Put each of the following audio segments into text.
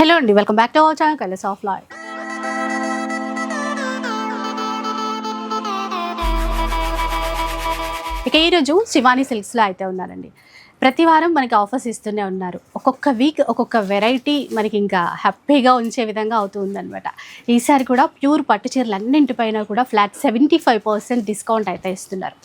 Hello అండి welcome back to our channel colours of life. ఇక ఈరోజు శివాని సిల్క్స్లో అయితే ఉన్నారండి. ప్రతి వారం మనకి ఆఫర్స్ ఇస్తూనే ఉన్నారు. ఒక్కొక్క వీక్ ఒక్కొక్క వెరైటీ మనకి ఇంకా హ్యాపీగా ఉంచే విధంగా అవుతూ ఉందన్నమాట. ఈసారి కూడా ప్యూర్ పట్టు చీరలు అన్నింటిపైన కూడా flat seventy five percent discount అయితే ఇస్తున్నారు.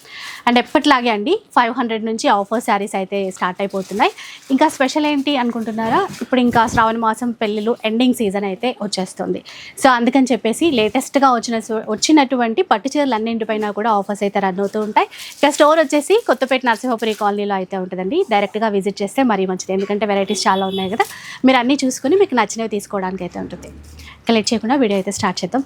అండ్ ఎప్పటిలాగే అండి ఫైవ్ హండ్రెడ్ నుంచి ఆఫర్ శారీస్ అయితే స్టార్ట్ అయిపోతున్నాయి. ఇంకా స్పెషల్ ఏంటి అనుకుంటున్నారా? ఇప్పుడు ఇంకా శ్రావణ మాసం పెళ్ళిళ్ళు ఎండింగ్ సీజన్ అయితే వచ్చేస్తుంది. సో అందుకని చెప్పేసి లేటెస్ట్గా వచ్చిన వచ్చినటువంటి పట్టు చీరలు అన్నింటిపైన కూడా ఆఫర్స్ అయితే రన్ అవుతూ ఉంటాయి. ఇక స్టోర్ వచ్చేసి కొత్తపేట నరసింహపురి కాలనీలో అయితే ఉంటుందండి. డైరెక్ట్గా విజిట్ చేస్తే మరీ మంచిది. ఎందుకంటే వెరైటీస్ చాలా ఉన్నాయి కదా. మీరు అన్నీ చూసుకుని మీకు నచ్చినవి తీసుకోవడానికి అయితే ఉంటుంది. ఇక లేట్ చేయకుండా వీడియో అయితే స్టార్ట్ చేద్దాం.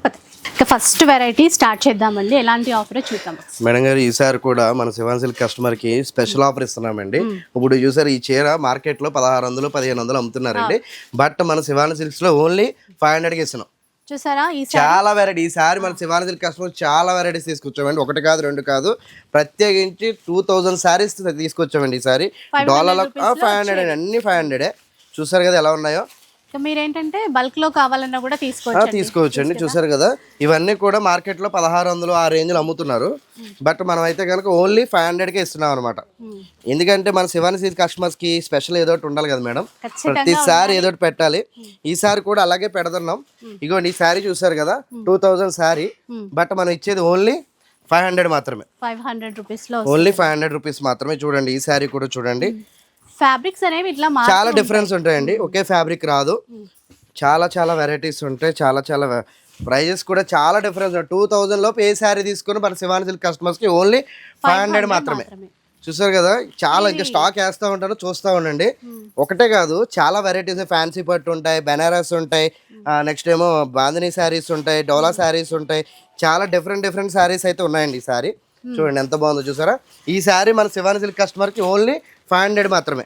ఇక ఫస్ట్ వెరైటీ స్టార్ట్ చేద్దామండి. ఎలాంటి ఆఫర్ చూద్దాం. మేడం గారు ఈసారి కూడా మన శివాన్సిల్ కస్టమర్కి స్పెషల్ ఆఫర్ ఇస్తున్నామండి. ఇప్పుడు చూసారు ఈ చీర మార్కెట్లో పదహారు వందలు పదిహేను వందలు అమ్ముతున్నారండి. బట్ మన శివాని సిల్క్స్లో ఓన్లీ ఫైవ్ హండ్రెడ్కి ఇస్తున్నాం. చూసారా? ఈ చాలా వెరైటీ ఈసారి మన శివాని సిల్క్ కస్టమర్ చాలా వెరైటీస్ తీసుకొచ్చామండి. ఒకటి కాదు రెండు కాదు. ప్రత్యేకించి టూ థౌజండ్ శారీస్ తీసుకొచ్చామండి ఈసారి డాలర్లో ఫైవ్ హండ్రెడ్ అండి. అన్ని ఫైవ్ హండ్రెడే చూసారు కదా ఎలా ఉన్నాయో? మీరేంటంటే బల్క్లో కావాలన్నా కూడా ఆ, తీసుకోవచ్చు తీసుకోవచ్చండి. చూసారు? కదా? ఇవన్నీ కూడా మార్కెట్లో పదహారు వందలు ఆ రేంజ్లో అమ్ముతున్నారు. బట్ మనం అయితే కనుక ఓన్లీ ఫైవ్ హండ్రెడ్ కే ఇస్తున్నాం అనమాట ఎందుకంటే మన శివాని సీజ్ కస్టమర్స్కి స్పెషల్ ఏదో ఒకటి ఉండాలి కదా మేడం. ప్రతిసారి ఏదో పెట్టాలి. ఈసారి కూడా అలాగే పెడుతున్నాం. ఇగోండి ఈ శారీ చూసారు కదా? Two thousand sari. బట్ మనం ఇచ్చేది ఓన్లీ ఫైవ్ హండ్రెడ్ మాత్రమే. ఫైవ్ హండ్రెడ్ రూపీస్లో ఓన్లీ ఫైవ్ హండ్రెడ్ రూపీస్ మాత్రమే చూడండి. ఈ శారీ కూడా చూడండి. ఫ్యాబ్రిక్స్ అనేవి ఇట్లా చాలా డిఫరెన్స్ ఉంటాయండి. ఒకే ఫ్యాబ్రిక్ రాదు. చాలా చాలా వెరైటీస్ ఉంటాయి. చాలా చాలా ప్రైజెస్ కూడా చాలా డిఫరెన్స్ టూ థౌజండ్ లోపు ఏ శారీ తీసుకుని మన శివాని సిల్క్ కస్టమర్స్కి ఓన్లీ ఫైవ్ హండ్రెడ్ మాత్రమే. చూసారు కదా? చాలా ఇంకా స్టాక్ వేస్తూ ఉంటాను చూస్తూ ఉండండి. ఒకటే కాదు చాలా వెరైటీస్ ఫ్యాన్సీ పట్టు ఉంటాయి బెనారస్ ఉంటాయి నెక్స్ట్ ఏమో బాందినీ శారీస్ ఉంటాయి డోలా శారీస్ ఉంటాయి. చాలా డిఫరెంట్ డిఫరెంట్ శారీస్ అయితే ఉన్నాయండి ఈ శారీ చూడండి ఎంత బాగుందో చూసారా? ఈ శారీ మన శివాని సిల్క్ కస్టమర్కి ఓన్లీ ఫైవ్ హండ్రెడ్ మాత్రమే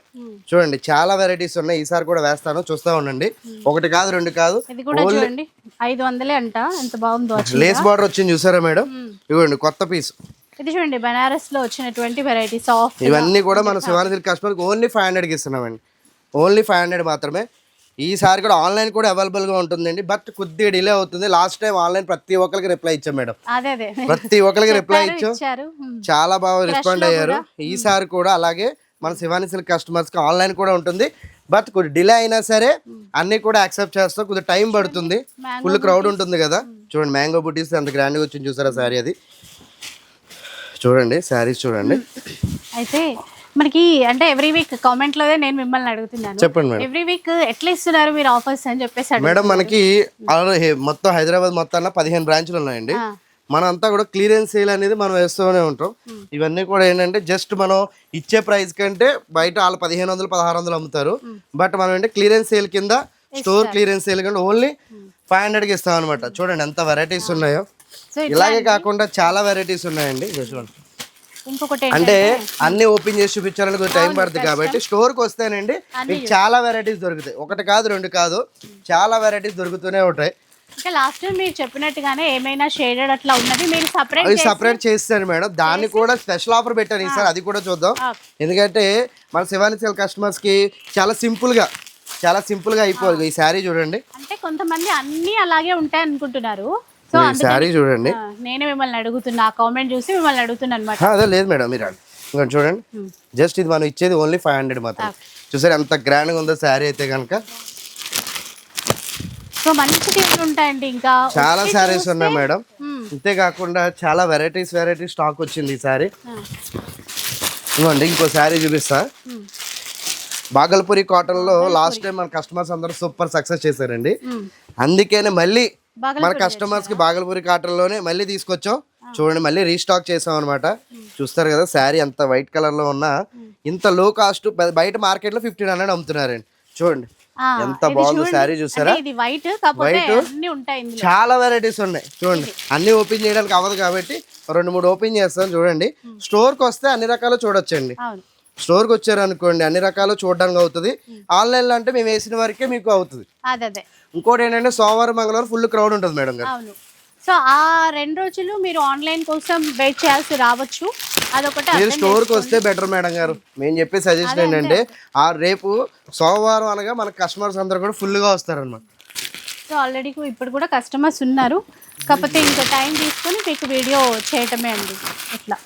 చూడండి చాలా వెరైటీస్ ఉన్నాయి. ఈసారి కూడా వేస్తాను. చూస్తూ ఉండండి. ఒకటి కాదు రెండు కాదు. ఐదు వందలే అంట. ఎంత బాగుందో actually. లేస్ బార్డర్ వచ్చింది చూసారా మేడం? ఇవ్వండి కొత్త పీస్ ఇది చూడండి బనారస్లో వచ్చినటువంటి వెరైటీ సాఫ్ట్ ఇవన్నీ కూడా మన శివాని సిల్క్ కస్టమర్కి ఓన్లీ ఫైవ్ హండ్రెడ్కి ఇస్తున్నామండి. ఓన్లీ ఫైవ్ హండ్రెడ్ మాత్రమే. ఈసారి కూడా ఆన్లైన్ కూడా అవైలబుల్గా ఉంటుందండి. బట్ కొద్దిగా డిలే అవుతుంది. లాస్ట్ టైం ఆన్లైన్ ప్రతి ఒక్కరికి రిప్లై ఇచ్చాం మేడం. ప్రతి ఒక్కరికి రిప్లై ఇచ్చాం. చాలా బాగా రెస్పాండ్ అయ్యారు. ఈసారి కూడా అలాగే మన శివాని సిల్క్ కస్టమర్స్కి ఆన్లైన్ కూడా ఉంటుంది. బట్ కొద్ది డిలే అయినా సరే అన్నీ కూడా యాక్సెప్ట్ చేస్తాం కొద్దిగా టైం పడుతుంది. ఫుల్ క్రౌడ్ ఉంటుంది కదా. చూడండి మ్యాంగో బుటీస్ అంత గ్రాండ్గా వచ్చింది చూసారా శారీ అది? చూడండి శారీస్ చూడండి. అయితే మనకి అంటే ఎవ్రీ వీక్ కామెంట్లోనే నేను మిమ్మల్ని అడుగుతున్నాను. చెప్పండి మేడం. ఎవ్రీ వీక్ ఎట్లా ఇస్తున్నారు మీరు ఆఫర్స్ అని చెప్పేసి మేడం మనకి మొత్తం హైదరాబాద్ మొత్తాన పదిహేను బ్రాంచ్లు ఉన్నాయండి. మనంతా కూడా క్లియరెన్స్ సేల్ అనేది మనం వేస్తూనే ఉంటాం. ఇవన్నీ కూడా ఏంటంటే జస్ట్ మనం ఇచ్చే ప్రైస్ కంటే బయట వాళ్ళు పదిహేను వందలు పదహారు వందలు అమ్ముతారు. బట్ మనం ఏంటంటే క్లియరెన్స్ సేల్ కింద స్టోర్ క్లియరెన్స్ సేల్ కింద ఓన్లీ ఫైవ్ హండ్రెడ్కి ఇస్తాం అనమాట చూడండి ఎంత వెరైటీస్ ఉన్నాయో. ఇలాగే కాకుండా చాలా వెరైటీస్ ఉన్నాయండి. చూడండి. అంటే అన్ని ఓపెన్ చేసి చూపించాలని కొంచెం టైం పడుతుంది కాబట్టి స్టోర్కి వస్తేనండి మీకు చాలా వెరైటీస్ దొరుకుతాయి. ఒకటి కాదు రెండు కాదు చాలా వెరైటీస్ దొరుకుతూనే ఉంటాయి. ఇంకా లాస్ట్ టైం మీరు చెప్పినట్టుగానే ఏమైనా షేడెడ్ అట్లా ఉన్నది మీరు సపరేట్ చేస్తాను మేడం. దాన్ని కూడా స్పెషల్ ఆఫర్ పెట్టాను ఈసారి. అది కూడా చూద్దాం. ఎందుకంటే మన శివాని సేల్ కస్టమర్స్కి చాలా సింపుల్గా చాలా సింపుల్గా అయిపోదు ఈ శారీ చూడండి. అంటే కొంతమంది అన్ని అలాగే ఉంటాయి అనుకుంటున్నారు. సో ఈ శారీ చూడండి. నేనే మిమ్మల్ని అడుగుతున్నా ఆ కామెంట్ చూసి మిమ్మల్ని అడుగుతున్నా అనమాట అదే లేదు మేడం మీరు ఇంకా చూడండి. జస్ట్ ఇది మనం ఇచ్చేది ఓన్లీ ఫైవ్ హండ్రెడ్ మాత్రం చూసారు ఎంత గ్రాండ్గా ఉందో శారీ అయితే కనుక సో మంచి టీవీలు ఉంటాయండి ఇంకా. చాలా శారీస్ ఉన్నాయి మేడం. అంతేకాకుండా చాలా వెరైటీస్ వెరైటీస్ స్టాక్ వచ్చింది ఈ సారీ. ఇవ్వండి ఇంకో శారీ చూపిస్తా. బాగల్పూరి కాటన్లో లాస్ట్ టైం మన కస్టమర్స్ అందరూ సూపర్ సక్సెస్ చేశారండి. అందుకనే మళ్ళీ మన కస్టమర్స్కి బాగల్పూరి కాటన్లోనే మళ్ళీ తీసుకొచ్చాం. చూడండి మళ్ళీ రీస్టాక్ చేసాం అనమాట చూస్తారు కదా శారీ అంత వైట్ కలర్లో ఉన్నా ఇంత లో కాస్ట్ బయట మార్కెట్లో ఫిఫ్టీన్ హండ్రెడ్ అమ్ముతున్నారండి. చూడండి. ఎంత బాగుందో. శారీ చూసారా? వైట్ చాలా వెరైటీస్ ఉన్నాయి. చూడండి. అన్ని ఓపెన్ చేయడానికి అవ్వదు కాబట్టి రెండు మూడు ఓపెన్ చేస్తాం చూడండి. స్టోర్కి వస్తే అన్ని రకాలు చూడొచ్చండి. స్టోర్కి వచ్చారనుకోండి అన్ని రకాలు చూడడానికి అవుతుంది. ఆన్లైన్లో అంటే మేము వేసిన వరకే మీకు అవుతుంది. ఇంకోటి ఏంటంటే సోమవారం మంగళవారం ఫుల్ క్రౌడ్ ఉంటుంది మేడం గారు. సో ఆ రెండు రోజులు మీరు ఆన్లైన్ కోసం వెయిట్ చేయాల్సి రావచ్చు. మీరు అర్థం స్టోర్కి వస్తే బెటర్ మేడం గారు. మేము చెప్పే సజెషన్ ఏంటంటే ఆ రేపు సోమవారం అనగా మన కస్టమర్స్ అందరూ కూడా ఫుల్గా వస్తారనమాట సో ఆల్రెడీ ఇప్పుడు కూడా కస్టమర్స్ ఉన్నారు. కాకపోతే ఇంకా టైం తీసుకొని మీకు వీడియో చేయటమే అండి. ఇట్లా.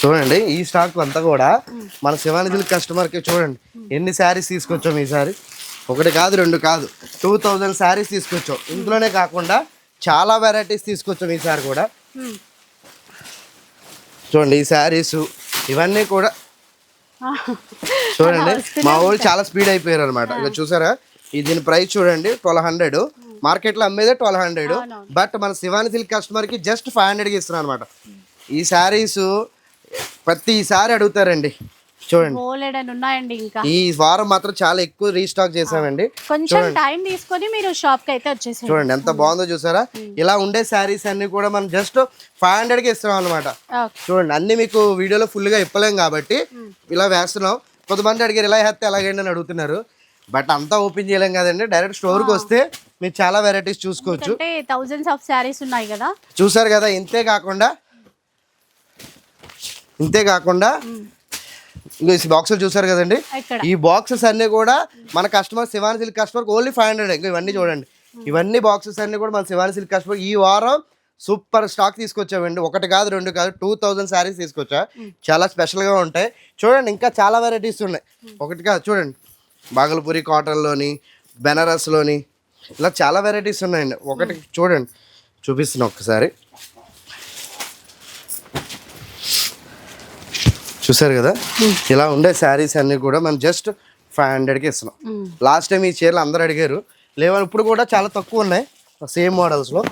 చూడండి ఈ స్టాక్ అంతా కూడా మన శివానిధుల కస్టమర్కి చూడండి. ఎన్ని శారీస్ తీసుకొచ్చాం ఈసారి ఒకటి కాదు రెండు కాదు. టూ థౌజండ్ శారీస్ తీసుకొచ్చాం. ఇందులోనే కాకుండా చాలా వెరైటీస్ తీసుకొచ్చాం ఈసారి కూడా. చూడండి ఈ శారీస్ ఇవన్నీ కూడా చూడండి. మా వాళ్ళు చాలా స్పీడ్ అయిపోయారు అనమాట ఇక చూసారా? ఈ దీని ప్రైస్ చూడండి ట్వెల్వ్ హండ్రెడ్ మార్కెట్లో అమ్మేదే ట్వెల్వ్ హండ్రెడ్. బట్ మన శివాని సిల్క్ కస్టమర్కి జస్ట్ ఫైవ్ హండ్రెడ్కి ఇస్తున్నాను అనమాట ఈ శారీస్ ప్రతిసారి అడుగుతారండి. చూడండి. బోలెడని ఉన్నాయండి ఇంకా? ఈ వారం మాత్రం చాలా ఎక్కువ రీస్టాక్ చేసామండి. కొంచెం టైం తీసుకొని మీరు షాప్కి అయితే వచ్చేసేయండి. చూడండి ఎంత బాగుందో చూసారా? ఇలా ఉండే శారీస్ అన్ని కూడా మనం జస్ట్ ఫైవ్ హండ్రెడ్కి ఇస్తున్నాం అనమాట చూడండి అన్ని మీకు వీడియోలో ఫుల్గా ఇప్పలేం కాబట్టి ఇలా వేస్తున్నాం. కొంతమంది అడిగారు ఇలా వేస్తే ఎలాగండి? అని అడుగుతున్నారు. బట్ అంతా ఓపెన్ చేయలేం కదండి. డైరెక్ట్ స్టోర్కి వస్తే మీరు చాలా వెరైటీస్ చూసుకోవచ్చు. అంటే థౌజండ్స్ ఆఫ్ శారీస్ ఉన్నాయి కదా? చూసారు కదా ఇంతే కాకుండా ఇంతే కాకుండా ఈ బాక్సులు చూసారు కదండి? ఈ బాక్సెస్ అన్ని కూడా మన customer Shivani silk customer only five hundred ఇంకా ఇవన్నీ చూడండి. ఇవన్నీ బాక్సెస్ అన్ని కూడా మన శివాని సిల్క్ కస్టమర్ ఈ వారం సూపర్ స్టాక్ తీసుకొచ్చామండి. ఒకటి కాదు రెండు కాదు టూ థౌజండ్ శారీస్ తీసుకొచ్చా. చాలా స్పెషల్గా ఉంటాయి. చూడండి ఇంకా చాలా వెరైటీస్ ఉన్నాయి. ఒకటి కాదు చూడండి. బాగల్పూరి కాటన్లోని బెనారస్లోని ఇలా చాలా వెరైటీస్ ఉన్నాయండి. ఒకటి చూడండి. చూపిస్తున్నా ఒక్కసారి చూసారు కదా? ఇలా ఉండే శారీస్ అన్నీ కూడా మనం జస్ట్ ఫైవ్ హండ్రెడ్కి ఇస్తున్నాం. లాస్ట్ టైం ఈ చీరలు అందరూ అడిగారు. లేవని ఇప్పుడు కూడా చాలా తక్కువ ఉన్నాయి. సేమ్ మోడల్స్లో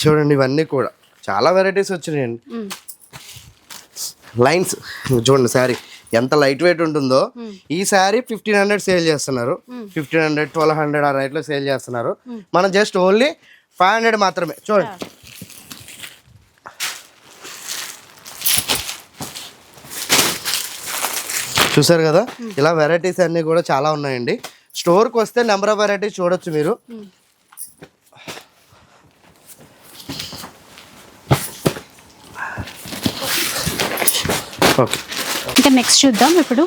చూడండి ఇవన్నీ కూడా. చాలా వెరైటీస్ వచ్చినాయండి. లైన్స్ చూడండి శారీ. ఎంత లైట్ వెయిట్ ఉంటుందో. ఈ శారీ ఫిఫ్టీన్ హండ్రెడ్ సేల్ చేస్తున్నారు. ఫిఫ్టీన్ హండ్రెడ్ ట్వెల్వ్ హండ్రెడ్ ఆ రేట్లో సేల్ చేస్తున్నారు. మనం జస్ట్ ఓన్లీ ఫైవ్ హండ్రెడ్ మాత్రమే. చూడండి. చూసారు కదా? ఇలా వెరైటీస్ అన్నీ కూడా చాలా ఉన్నాయండి. స్టోర్కి వస్తే నెంబర్ ఆఫ్ వెరైటీస్ చూడొచ్చు మీరు. ఓకే ఇంకా నెక్స్ట్ చూద్దాం ఇప్పుడు.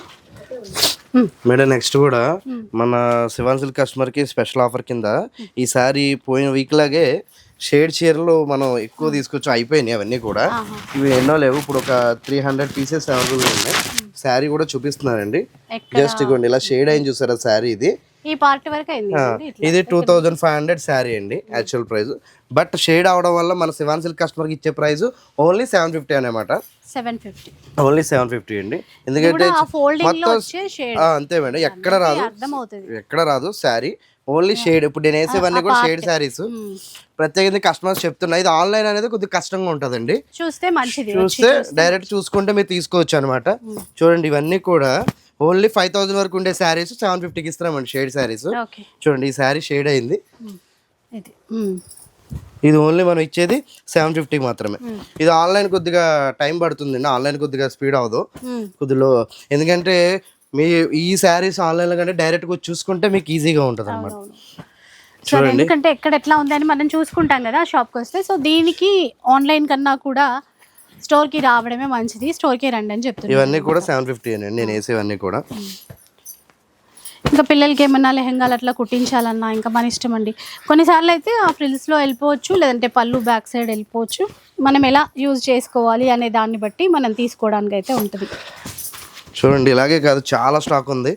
మేడం నెక్స్ట్ కూడా మన శివాన్ సిల్క్ కస్టమర్కి స్పెషల్ ఆఫర్ కింద ఈసారి పోయిన వీక్ లాగే షేడ్ చీరలు మనం ఎక్కువ తీసుకొచ్చి అయిపోయినాయి అవన్నీ కూడా. ఇవి ఎన్నో లేవు. ఇప్పుడు ఒక త్రీ హండ్రెడ్ పీసెస్ అవైలబుల్ ఉన్నాయి. శారీ కూడా చూపిస్తున్నారండి. జస్ట్ ఇగోండి ఇలా షేడ్ అయింది చూసారా శారీ ఇది? ఈ పార్ట్ వరకు అయింది. ఇది two thousand five hundred sari అండి యాక్చువల్ ప్రైస్ బట్ షేడ్ అవడం వల్ల మన శివాన్ సిల్క్ కస్టమర్కి ఇచ్చే ప్రైస్ ఓన్లీ సెవెన్ ఫిఫ్టీ అనమాట seven fifty only seven fifty అండి. ఎందుకంటే మొత్తం అంతే మేడం. ఎక్కడ రాదు. ఎక్కడ రాదు శారీ. ఓన్లీ షేడ్ ఇప్పుడు నేను వేసేవన్నీ కూడా షేడ్ శారీస్ ప్రత్యేకంగా కస్టమర్స్ చెప్తున్నా ఇది ఆన్లైన్ అనేది కొద్దిగా కష్టంగా ఉంటుందండి. చూస్తే మంచిది చూస్తే డైరెక్ట్ చూసుకుంటే మీరు తీసుకోవచ్చు అనమాట చూడండి ఇవన్నీ కూడా ఓన్లీ ఫైవ్ థౌసండ్ వరకు ఉండే శారీస్ సెవెన్ ఫిఫ్టీకి ఇస్తున్నామండి షేడ్ శారీస్. చూడండి ఈ శారీ షేడ్ అయింది. ఇది ఓన్లీ మనం ఇచ్చేది సెవెన్ ఫిఫ్టీ మాత్రమే. ఇది ఆన్లైన్ కొద్దిగా టైం పడుతుంది ఆన్లైన్ కొద్దిగా స్పీడ్ అవ్వదు. కొద్దిలో ఎందుకంటే మీ ఈ శారీస్ ఆన్లైన్లో కంటే డైరెక్ట్గా వచ్చి చూసుకుంటే మీకు ఈజీగా ఉంటుంది అనమాట. సో ఎందుకంటే ఎక్కడ ఎట్లా ఉంది అని మనం చూసుకుంటాం కదా షాప్కి వస్తే సో దీనికి ఆన్లైన్ కన్నా కూడా స్టోర్కి రావడమే మంచిది. స్టోర్కి రండి అని చెప్తున్నాను ఇవన్నీ కూడా సెవెన్ ఫిఫ్టీ అండి నేను వేసేవన్నీ కూడా. ఇంకా పిల్లలకి ఏమన్నా లెహంగాలు అట్లా కుట్టించాలన్నా ఇంకా మన ఇష్టం అండి. కొన్నిసార్లు అయితే ఆ ఫ్రిల్స్లో వెళ్ళిపోవచ్చు లేదంటే పళ్ళు బ్యాక్ సైడ్ వెళ్ళిపోవచ్చు. మనం ఎలా యూజ్ చేసుకోవాలి అనే దాన్ని బట్టి మనం తీసుకోవడానికి అయితే ఉంటుంది. చూడండి ఇలాగే కాదు చాలా స్టాక్ ఉంది.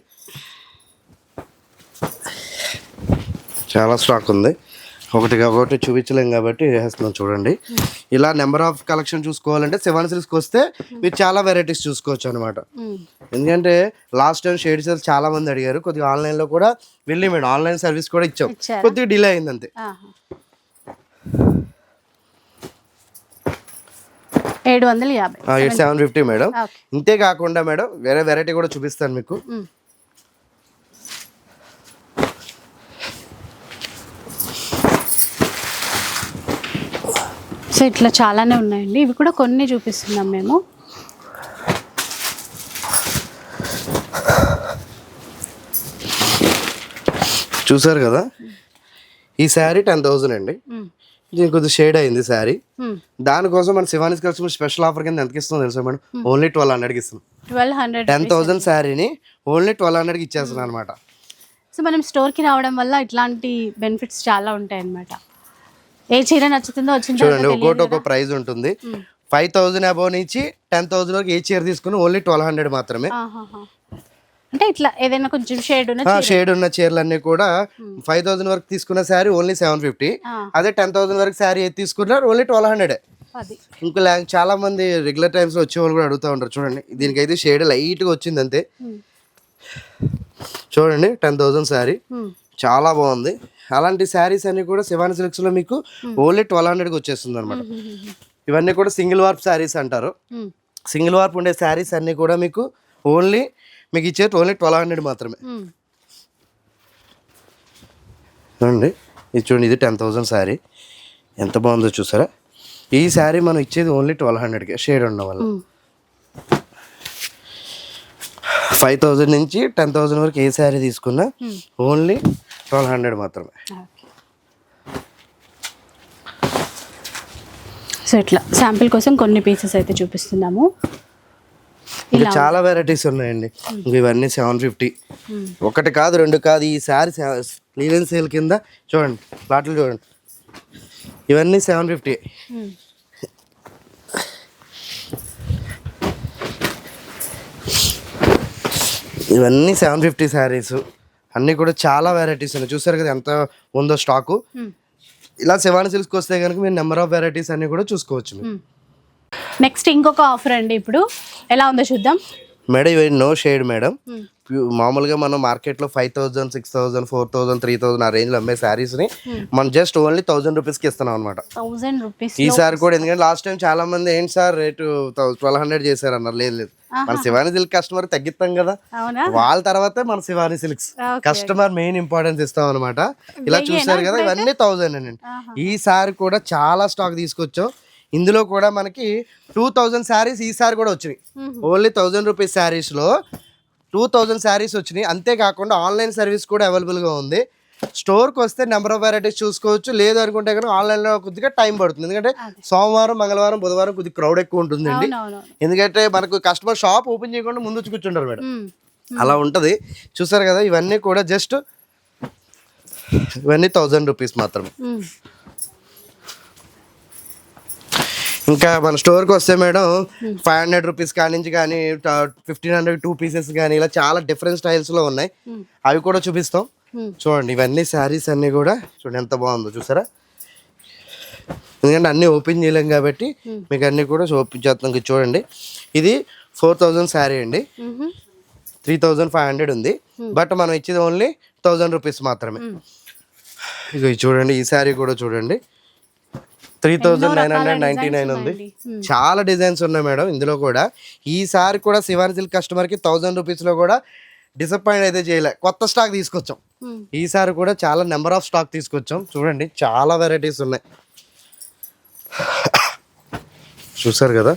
చాలా స్టాక్ ఉంది. ఒకటి ఒకటి చూపించలేం కాబట్టి వేస్తున్నాం చూడండి. ఇలా నెంబర్ ఆఫ్ కలెక్షన్ చూసుకోవాలంటే సెవెన్ సిల్స్కి వస్తే మీరు చాలా వెరైటీస్ చూసుకోవచ్చు అనమాట. ఎందుకంటే లాస్ట్ టైం షేడ్ సేల్స్ చాలా మంది అడిగారు. కొద్దిగా ఆన్లైన్లో కూడా వెళ్ళి మేడం ఆన్లైన్ సర్వీస్ కూడా ఇచ్చాం? కొద్దిగా డిలే అయింది అంతే. ఏడు వందల యాభై. Seven fifty madam. ఇంతే కాకుండా మేడం వేరే వెరైటీ కూడా చూపిస్తాను మీకు. సో ఇట్లా చాలానే ఉన్నాయండి. ఇవి కూడా కొన్ని చూపిస్తున్నాం మేము. చూసారు కదా? ఈ శారీ టెన్ థౌజండ్ అండి. దీనికి కొద్దిగా షేడ్ అయింది శారీ. దానికోసం మన శివానిస్ కస్టమర్ స్పెషల్ ఆఫర్ కింద ఎంత ఇస్తుందో తెలుసా మేడం? ఓన్లీ ట్వెల్వ్ హండ్రెడ్కి ఇస్తున్నాం. ట్వెల్వ్ హండ్రెడ్ టెన్ థౌసండ్ శారీని ఓన్లీ ట్వెల్వ్ హండ్రెడ్కి ఇచ్చేస్తున్నాను అనమాట సో మనం స్టోర్కి రావడం వల్ల ఇట్లాంటి బెనిఫిట్స్ చాలా ఉంటాయి అన్నమాట ఏ చీర నచ్చుతుందో తర్వాత చూడండి ఒక్కోటి తెలియదు ఒక్కో ప్రైస్ ఉంటుంది. ఫైవ్ థౌసండ్ అబౌవ్ నుంచి టెన్ థౌసండ్ వరకు ఏ చీర తీసుకుని ఓన్లీ ట్వెల్వ్ హండ్రెడ్ మాత్రమే. అంటే ఇట్లా ఏదైనా కొంచెం షేడ్ ఉన్న. షేడ్ ఉన్న చీరలన్నీ కూడా ఫైవ్ థౌసండ్ వరకు తీసుకున్న శారీ ఓన్లీ సెవెన్ ఫిఫ్టీ. అదే టెన్ థౌసండ్ వరకు శారీ ఏది తీసుకున్నారు ఓన్లీ ట్వెల్వ్ హండ్రెడ్. ఇంకా చాలా మంది రెగ్యులర్ టైమ్స్లో వచ్చే వాళ్ళు కూడా అడుగుతూ ఉంటారు చూడండి. దీనికైతే షేడ్ లైట్గా వచ్చింది అంతే. చూడండి టెన్ థౌసండ్ శారీ. చాలా బాగుంది. అలాంటి శారీస్ అన్ని కూడా శివాని సిల్క్స్లో మీకు ఓన్లీ ట్వెల్వ్ హండ్రెడ్కి వచ్చేస్తుంది అనమాట ఇవన్నీ కూడా సింగిల్ వార్ప్ శారీస్ అంటారు మ్మ్. సింగిల్ వార్ప్ ఉండే శారీస్ అన్ని కూడా మీకు ఓన్లీ మీకు ఇచ్చేది ఓన్లీ ట్వెల్వ్ హండ్రెడ్ మాత్రమే మ్మ్. చూడండి ఇది చూడండి ఇది టెన్ థౌసండ్ శారీ ఎంత బాగుందో చూసారా ఈ శారీ మనం ఇచ్చేది ఓన్లీ ట్వెల్వ్ హండ్రెడ్కి షేడ్ ఉండడం వల్ల. ఫైవ్ థౌజండ్ నుంచి టెన్ థౌసండ్ వరకు ఏ శారీ తీసుకున్నా Hmm. ఓన్లీ ట్వెల్వ్ హండ్రెడ్ మాత్రమే. సో ఇట్లా శాంపిల్ కోసం కొన్ని పీసెస్ అయితే చూపిస్తున్నాము. ఇలా చాలా వెరైటీస్ ఉన్నాయండి. ఇంక ఇవన్నీ సెవెన్ ఫిఫ్టీ. మ్మ్. ఒకటి కాదు రెండు కాదు ఈ శారీ క్లియరెన్స్ సేల్ కింద చూడండి బాటిల్ చూడండి. ఇవన్నీ సెవెన్ ఫిఫ్టీ. మ్మ్. ఇవన్నీ సెవెన్ ఫిఫ్టీ శారీస్. అన్నీ కూడా చాలా వెరైటీస్ ఉన్నాయి. చూసారు కదా ఎంత ఉందో స్టాకు. ఇలా శివాని సిల్క్స్కి వస్తే కనుక మీరు నెంబర్ ఆఫ్ వెరైటీస్ అన్నీ కూడా చూసుకోవచ్చు. నెక్స్ట్ ఇంకొక ఆఫర్ అండి ఇప్పుడు. ఎలా ఉందో చూద్దాం. మేడం ఇవి నో షేడ్ మేడం. ప్యూ- మామూలుగా మనం మార్కెట్లో five thousand six thousand four thousand three thousand ఆ రేంజ్లో అమ్మే శారీస్ని మనం జస్ట్ ఓన్లీ థౌసండ్ రూపీస్కి ఇస్తున్నాం అనమాట ఈసారి కూడా ఎందుకంటే లాస్ట్ టైం చాలా మంది ఏంటి సార్ రేటు ట్వెల్వ్ హండ్రెడ్ చేశారు అన్నారు లేదు లేదు. మన శివాని సిల్క్ కస్టమర్ తగ్గిస్తాం కదా. వాళ్ళ తర్వాతే మన Shivani silks. Customer main importance ఇస్తాం అనమాట ఇలా చూసారు కదా ఇవన్నీ థౌసండ్ అండి. ఈసారి కూడా చాలా స్టాక్ తీసుకొచ్చాం. ఇందులో కూడా మనకి టూ థౌజండ్ శారీస్ ఈసారి కూడా వచ్చినాయి. ఓన్లీ థౌజండ్ రూపీస్ శారీస్లో టూ థౌజండ్ శారీస్ వచ్చినాయి. అంతేకాకుండా ఆన్లైన్ సర్వీస్ కూడా అవైలబుల్గా ఉంది. స్టోర్కి వస్తే నెంబర్ ఆఫ్ వెరైటీస్ చూసుకోవచ్చు. లేదు అనుకుంటే కనుక ఆన్లైన్లో కొద్దిగా టైం పడుతుంది. ఎందుకంటే సోమవారం మంగళవారం బుధవారం కొద్దిగా క్రౌడ్ ఎక్కువ ఉంటుందండి. ఎందుకంటే మనకు కస్టమర్ షాప్ ఓపెన్ చేయకుండా ముందు వచ్చి కూర్చుంటారు మేడం. అలా ఉంటుంది. చూసారు కదా ఇవన్నీ కూడా జస్ట్ ఇవన్నీ థౌజండ్ రూపీస్ మాత్రమే మ్మ్. ఇంకా మన స్టోర్కి వస్తే మేడం ఫైవ్ హండ్రెడ్ రూపీస్ కాడి నుంచి కానీ ఫిఫ్టీన్ హండ్రెడ్ టూ పీసెస్ కానీ ఇలా చాలా డిఫరెంట్ స్టైల్స్లో ఉన్నాయి. అవి కూడా చూపిస్తాం. చూడండి ఇవన్నీ శారీస్ అన్నీ కూడా చూడండి ఎంత బాగుందో చూసారా? ఎందుకంటే అన్నీ ఓపెన్ చేయలేం కాబట్టి మీకు అన్నీ కూడా ఓపెన్ చేస్తాం. చూడండి. ఇది ఫోర్ థౌజండ్ శారీ అండి. త్రీ థౌజండ్ ఫైవ్ హండ్రెడ్ ఉంది. బట్ మనం ఇచ్చేది ఓన్లీ థౌజండ్ రూపీస్ మాత్రమే. ఇక ఇది చూడండి ఈ శారీ కూడా చూడండి. Three thousand nine hundred ninety nine ఉంది. చాలా డిజైన్స్ ఉన్నాయి మేడం. ఇందులో కూడా ఈసారి కూడా శివాని సిల్క్ కస్టమర్కి థౌజండ్ రూపీస్లో కూడా డిసప్పాయింట్ అయితే చేయలే. కొత్త స్టాక్ తీసుకొచ్చాం. ఈసారి కూడా చాలా నెంబర్ ఆఫ్ స్టాక్ తీసుకొచ్చాం. చూడండి చాలా వెరైటీస్ ఉన్నాయి. చూసారు కదా?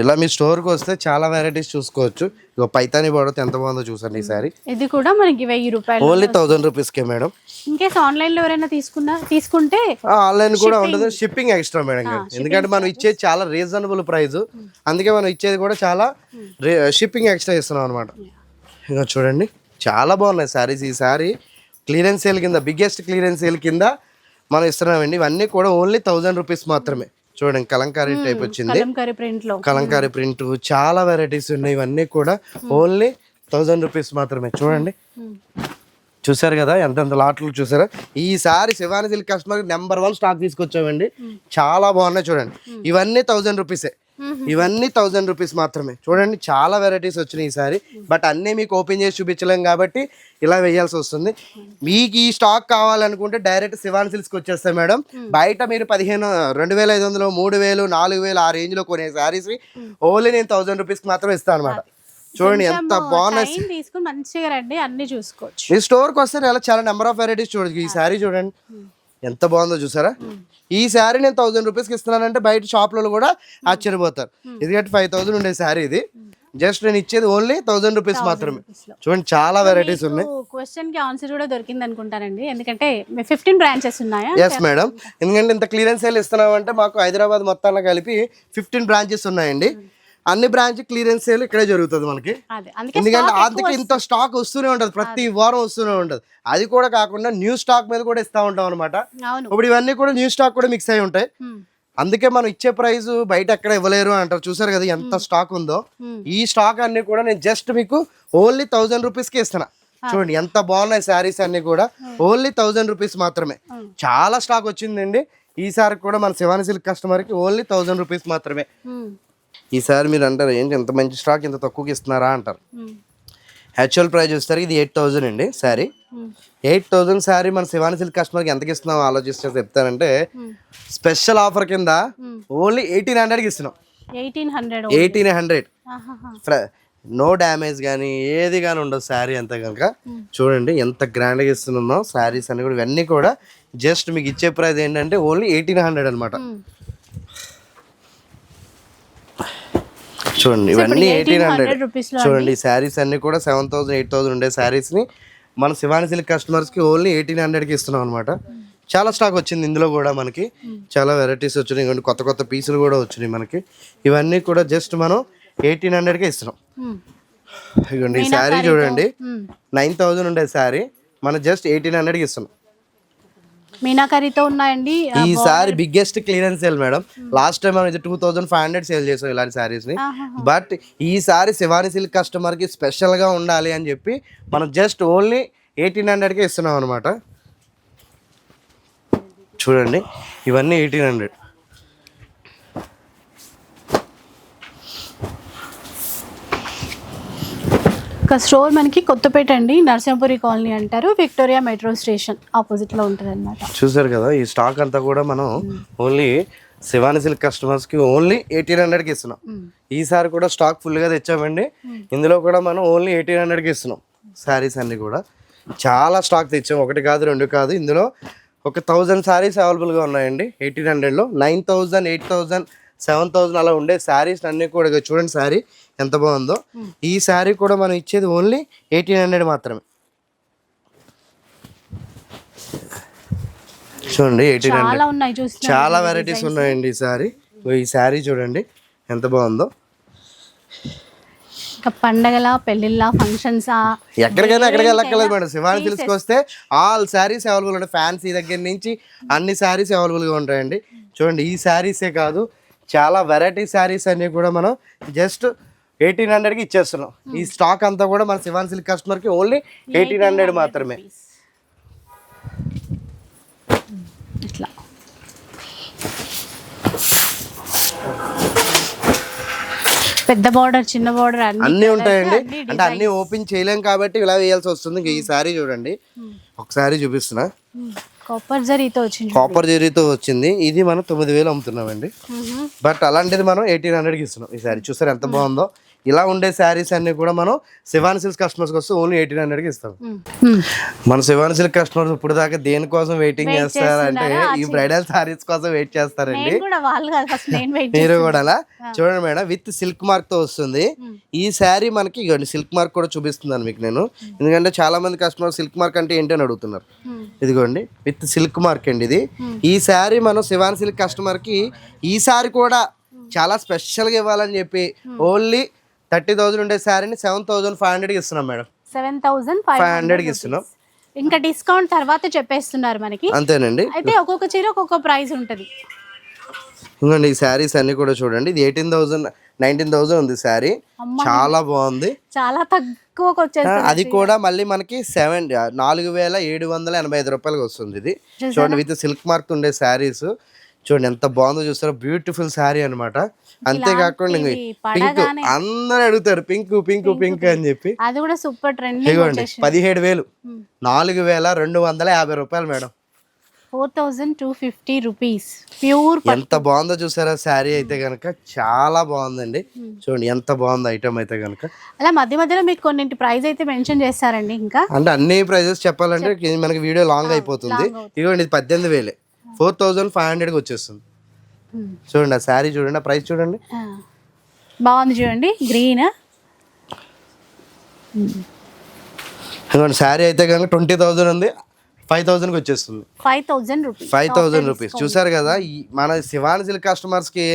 ఇలా మీ స్టోర్కి వస్తే చాలా వెరైటీస్ చూసుకోవచ్చు. ఇక పైతాని పడితే ఎంత బాగుందో చూసండి ఈసారి. ఇది కూడా మనకి వెయ్యి రూపాయలు. ఓన్లీ థౌజండ్ రూపీస్కే మేడం. ఇన్ కేస్ ఆన్లైన్లో ఎవరైనా తీసుకున్నా తీసుకుంటే ఆన్లైన్ కూడా ఉండదు. షిప్పింగ్ ఎక్స్ట్రా మేడం గారు. ఎందుకంటే మనం ఇచ్చేది చాలా రీజనబుల్ ప్రైస్ అందుకే మనం ఇచ్చేది కూడా చాలా షిప్పింగ్ ఎక్స్ట్రా ఇస్తున్నాం అనమాట ఇంకా చూడండి. చాలా బాగున్నాయి శారీస్ ఈ శారీ క్లియరెన్స్ సేల్ కింద బిగ్గెస్ట్ క్లియరెన్స్ సేల్ కింద మనం ఇస్తున్నామండి. ఇవన్నీ కూడా ఓన్లీ థౌజండ్ రూపీస్ మాత్రమే. చూడండి కలంకారీ టైప్ వచ్చింది. కలంకారీ ప్రింట్లో కలంకారీ ప్రింట్ చాలా వెరైటీస్ ఉన్నాయి ఇవన్నీ కూడా ఓన్లీ థౌజండ్ రూపీస్ మాత్రమే. చూడండి. చూసారు కదా ఎంతెంత లాట్లు చూసారా. ఈసారి Shivani silk customer number one stock తీసుకొచ్చామండి. చాలా బాగున్నాయి చూడండి. ఇవన్నీ థౌజండ్ రూపీసే ఇవన్నీ థౌజండ్ రూపీస్ మాత్రమే. చూడండి చాలా వెరైటీస్ వచ్చినాయి ఈసారి బట్ అన్నీ మీకు ఓపెన్ చేసి చూపించలేం కాబట్టి ఇలా వేయాల్సి వస్తుంది. మీకు ఈ స్టాక్ కావాలనుకుంటే డైరెక్ట్ శివాని సిల్క్స్కి వచ్చేస్తాయి మేడం. బయట మీరు పదిహేను రెండు వేల ఐదు వందలు మూడు వేలు నాలుగు వేలు ఆ రేంజ్లో కొనే శారీస్ ఓన్లీ నేను థౌజండ్ రూపీస్కి మాత్రం ఇస్తాను అనమాట చూడండి ఎంత బాగున్నాయి తీసుకుని మంచిగా రండి అన్ని చూసుకోవచ్చు. మీ స్టోర్కి వస్తే చాలా నెంబర్ ఆఫ్ వెరైటీస్ చూడొచ్చు. ఈ శారీ చూడండి. ఎంత బాగుందో చూసారా? ఈ శారీ నేను థౌసండ్ రూపీస్కి ఇస్తున్నానంటే బయట షాప్లలో కూడా ఆశ్చర్యపోతారు. ఎందుకంటే ఫైవ్ థౌసండ్ ఉండే శారీ ఇది. జస్ట్ నేను ఇచ్చేది ఓన్లీ థౌసండ్ రూపీస్ మాత్రమే. చూడండి చాలా వెరైటీస్ ఉన్నాయి. క్వశ్చన్కి ఆన్సర్ కూడా దొరికింది అనుకుంటానండి. ఎందుకంటే ఫిఫ్టీన్ బ్రాంచెస్ ఉన్నాయా? ఎస్ మేడం ఎందుకంటే ఇంత క్లియరెన్స్ సేల్ ఇస్తున్నామంటే మాకు హైదరాబాద్ మొత్తాల్లో కలిపి ఫిఫ్టీన్ బ్రాంచెస్ ఉన్నాయండి. అన్ని బ్రాంచ్ క్లియరెన్స్ సేల్ ఇక్కడే జరుగుతుంది మనకి. ఎందుకంటే అందుకే ఇంత స్టాక్ వస్తూనే ఉంటది ప్రతి వారం వస్తూనే ఉంటది. అది కూడా కాకుండా న్యూ స్టాక్ మీద కూడా ఇస్తా ఉంటాం అనమాట ఇప్పుడు ఇవన్నీ కూడా న్యూ స్టాక్ కూడా మిక్స్ అయి ఉంటాయి. అందుకే మనం ఇచ్చే ప్రైస్ బయట ఎక్కడ ఇవ్వలేరు అంటారు. చూసారు కదా ఎంత స్టాక్ ఉందో. ఈ స్టాక్ అన్ని కూడా నేను జస్ట్ మీకు ఓన్లీ థౌజండ్ రూపీస్కి ఇస్తున్నా. చూడండి ఎంత బాగున్నాయి శారీస్ అన్ని కూడా. ఓన్లీ థౌజండ్ రూపీస్ మాత్రమే. చాలా స్టాక్ వచ్చిందండి. ఈసారి కూడా మన శివాని సిల్క్ కస్టమర్కి ఓన్లీ థౌజండ్ రూపీస్ మాత్రమే. ఈసారి మీరు అంటారు ఏంటి ఎంత మంచి స్టాక్ ఇంత తక్కువకి ఇస్తున్నారా? అంటారు. యాక్చువల్ ప్రైస్ చూస్తారు ఇది ఎయిట్ థౌజండ్ అండి శారీ. ఎయిట్ థౌజండ్ శారీ మన శివాని సిల్క్ కస్టమర్కి ఎంతకి ఇస్తున్నాం ఆలోచిస్తే చెప్తానంటే స్పెషల్ ఆఫర్ కింద ఓన్లీ ఎయిటీన్ హండ్రెడ్కి ఇస్తున్నాం. Eighteen hundred eighteen hundred no damage కానీ ఏది కానీ ఉండదు శారీ అంతా కనుక. చూడండి ఎంత గ్రాండ్గా ఇస్తున్నామో శారీస్ అన్ని కూడా ఇవన్నీ కూడా జస్ట్ మీకు ఇచ్చే ప్రైస్ ఏంటంటే ఓన్లీ ఎయిటీన్ హండ్రెడ్ అనమాట చూడండి ఇవన్నీ ఎయిటీన్ హండ్రెడ్ చూడండి శారీస్ అన్ని కూడా సెవెన్ థౌసండ్ ఎయిట్ థౌసండ్ ఉండే శారీస్ని మన శివాని సిల్క్ కస్టమర్స్కి ఓన్లీ ఎయిటీన్ హండ్రెడ్కి ఇస్తున్నాం అనమాట చాలా స్టాక్ వచ్చింది ఇందులో కూడా మనకి. చాలా వెరైటీస్ వచ్చినాయి కొత్త కొత్త పీసులు కూడా వచ్చినాయి మనకి. ఇవన్నీ కూడా జస్ట్ మనం ఎయిటీన్ హండ్రెడ్కి ఇస్తున్నాం. ఇదిగోండి ఈ శారీ చూడండి. నైన్ థౌసండ్ ఉండే శారీ. మనం జస్ట్ ఎయిటీన్ హండ్రెడ్కి ఇస్తున్నాం. మీనాకరితో ఉన్నాయండి. ఈ sorry biggest clearance sale madam last time మనం ఇది two thousand five hundred sale చేసాం ఇలాంటి సారీస్ని. బట్ ఈసారి శివాని సిల్క్ కస్టమర్కి స్పెషల్గా ఉండాలి అని చెప్పి మనం జస్ట్ ఓన్లీ ఎయిటీన్ హండ్రెడ్కి ఇస్తున్నాం అనమాట చూడండి ఇవన్నీ ఎయిటీన్ హండ్రెడ్ ఒక స్టోర్ మనకి కొత్తపేట అండి నరసింహపురి కాలనీ అంటారు. విక్టోరియా మెట్రో స్టేషన్ ఆపోజిట్లో ఉంటుంది అనమాట చూసారు కదా ఈ స్టాక్ అంతా కూడా మనం ఓన్లీ శివాని సిల్క్ కస్టమర్స్కి ఓన్లీ ఎయిటీన్ హండ్రెడ్కి ఇస్తున్నాం. ఈసారి కూడా స్టాక్ ఫుల్గా తెచ్చామండి ఇందులో కూడా మనం ఓన్లీ ఎయిటీన్ హండ్రెడ్కి ఇస్తున్నాం శారీస్ అన్ని కూడా. చాలా స్టాక్ తెచ్చాం. ఒకటి కాదు రెండు కాదు. ఇందులో ఒక థౌజండ్ శారీస్ అవైలబుల్గా ఉన్నాయండి. ఎయిటీన్ హండ్రెడ్లో nine thousand eight thousand seven thousand అలా ఉండే శారీస్ అన్నీ కూడా. చూడండి శారీ. ఎంత బాగుందో. ఈ శారీ కూడా మనం ఇచ్చేది ఓన్లీ ఎయిటీన్ హండ్రెడ్ మాత్రమే. చూడండి ఎయిటీన్ హండ్రెడ్. చాలా వెరైటీస్ ఉన్నాయండి ఈ శారీ. ఈ శారీ చూడండి ఎంత బాగుందో. పండగల పెళ్ళిళ్ళ ఫంక్షన్స్ ఎక్కడికైనా ఎక్కడికి వెళ్ళక్కర్లేదు మేడం. శివాని సిల్క్స్కి వస్తే ఆల్ శారీస్ అవైలబుల్ ఉంటాయి. ఫ్యాన్సీ దగ్గర నుంచి అన్ని శారీస్ అవైలబుల్గా ఉంటాయండి. చూడండి ఈ శారీసే కాదు చాలా వెరైటీ శారీస్ అన్ని కూడా మనం జస్ట్ ఎయిటీన్ హండ్రెడ్కి ఇచ్చేస్తున్నాం. ఈ స్టాక్ అంతా కూడా మన Shivani silk customer only eighteen hundred మాత్రమే. ఇట్లా. పెద్ద బార్డర్ చిన్న బార్డర్ అన్ని ఉంటాయండి. అంటే అన్నీ ఓపెన్ చేయలేం కాబట్టి ఇలా వేయాల్సి వస్తుంది. ఇంక ఈ శారీ చూడండి. ఒకసారి చూపిస్తున్నా. కాపర్ జరీతో వచ్చింది కాపర్ జెరీతో వచ్చింది. ఇది మనం తొమ్మిది వేలు అమ్ముతున్నామండి. మ్మ్. బట్ అలాంటిది మనం ఎయిటీన్ హండ్రెడ్కి ఇస్తున్నాం. ఈ శారీ చూసారు ఎంత బాగుందో? ఇలా ఉండే శారీస్ అన్ని కూడా మనం శివాని సిల్క్ కస్టమర్స్కి వస్తే ఓన్లీ ఎయిటీన్ హండ్రెడ్కి ఇస్తాం. మన శివాని సిల్క్ కస్టమర్స్ ఇప్పుడు దాకా దేనికోసం వెయిటింగ్ చేస్తారంటే ఈ బ్రైడల్ శారీస్ కోసం వెయిట్ చేస్తారండి. మీరు కూడా అలా? చూడండి మేడం విత్ సిల్క్ మార్క్తో వస్తుంది. ఈ శారీ మనకి ఇగోండి సిల్క్ మార్క్ కూడా చూపిస్తున్నాను మీకు నేను. ఎందుకంటే చాలా మంది కస్టమర్ సిల్క్ మార్క్ అంటే ఏంటి అని అడుగుతున్నారు. ఇదిగోండి విత్ సిల్క్ మార్క్ అండి ఇది. ఈ శారీ మనం శివాని సిల్క్ కస్టమర్కి ఈ శారీ కూడా చాలా స్పెషల్గా ఇవ్వాలని చెప్పి ఓన్లీ థర్టీ థౌసండ్ ఉండే శారీని సెవెన్ థౌసండ్ ఫైవ్ హండ్రెడ్కి ఇస్తున్నాం మేడం. సెవెన్ థౌసండ్ ఫైవ్ హండ్రెడ్కి ఇస్తున్నాం. ఇంకా డిస్కౌంట్ తర్వాత చెప్పేస్తున్నారు మనకి. అంతేనండి. అయితే ఒక్కొక్క చీర ఒక్కొక్క ప్రైస్ ఉంటది. ఇంకోండి ఈ శారీస్ అన్ని కూడా చూడండి. ఇది ఎయిటీన్ థౌసండ్ నైన్టీన్ థౌసండ్ ఉంది శారీ. చాలా బాగుంది. చాలా తక్కువకి ఆ, వచ్చేస్తుంది అది కూడా మళ్ళీ మనకి సెవెన్ నాలుగు వేల ఏడు వందల ఎనభై ఐదు రూపాయలకి వస్తుంది ఇది. చూడండి విత్ సిల్క్ మార్క్ ఉండే శారీస్. చూడండి ఎంత బాగుందో చూస్తారో. బ్యూటిఫుల్ శారీ అనమాట అంతేకాకుండా పింక్ అందరూ అడుగుతారు పింక్ పింక్ పింక్ అని చెప్పి. అది కూడా సూపర్ ఇదిగోండి పదిహేడు వేలు. నాలుగు వేల రెండు వందల యాభై రూపాయలు madam. Four thousand two fifty rupees. Pure ఎంత బాగుందో చూసారా? శారీ అయితే కనుక చాలా బాగుందండి. చూడండి ఎంత బాగుంది ఐటమ్ అయితే కనుక అలా మధ్య మధ్యలో మీకు కొన్నింటి ప్రైస్ అయితే మెన్షన్ చేస్తారండి ఇంకా? అంటే అన్ని ప్రైజెస్ చెప్పాలంటే మనకి వీడియో లాంగ్ అయిపోతుంది. ఇదిగోండి ఇది పద్దెనిమిది వేలే. ఫోర్ థౌజండ్ ఫైవ్ హండ్రెడ్కి వచ్చేస్తుంది. చూడండి ఆ శారీ చూడండి ఆ ప్రైస్ చూడండి. బాగుంది చూడండి గ్రీన్. శారీ అయితే కనుక ట్వంటీ థౌజండ్ ఉంది ఫైవ్ థౌజండ్కి వచ్చేస్తుంది. Five thousand rupees. Five thousand rupees. చూసారు కదా ఈ మన శివాని సిల్క్ కస్టమర్స్కి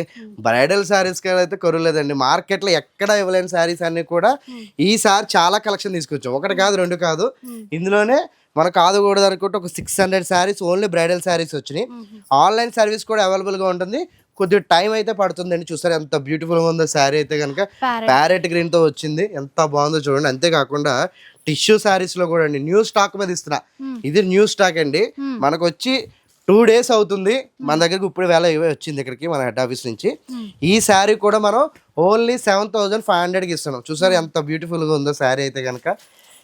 బ్రైడల్ శారీస్ అయితే కొరలేదండి. మార్కెట్లో ఎక్కడ ఇవ్వలేని శారీస్ అన్ని కూడా ఈసారి చాలా కలెక్షన్ తీసుకొచ్చాం. ఒకటి కాదు రెండు కాదు. ఇందులోనే మనకు కాదుకూడదు అనుకుంటే ఒక six hundred saris only bridal saris వచ్చినాయి. ఆన్లైన్ సర్వీస్ కూడా అవైలబుల్గా ఉంటుంది. కొద్దిగా టైం అయితే పడుతుందండి. చూసారు ఎంత బ్యూటిఫుల్గా ఉందో శారీ అయితే కనుక. ప్యారెట్ గ్రీన్తో వచ్చింది. ఎంత బాగుందో చూడండి. అంతేకాకుండా టిష్యూ శారీస్లో కూడా అండి. న్యూ స్టాక్ మీద ఇస్తున్నా. ఇది న్యూ స్టాక్ అండి. మనకు వచ్చి టూ డేస్ అవుతుంది. మన దగ్గరికి ఇప్పుడు వేళ ఇవే వచ్చింది ఇక్కడికి మన హెడ్ ఆఫీస్ నుంచి. ఈ శారీ కూడా మనం ఓన్లీ సెవెన్ థౌజండ్ ఫైవ్ హండ్రెడ్కి ఇస్తున్నాం. చూసారు ఎంత beautiful గా ఉందో శారీ అయితే కనుక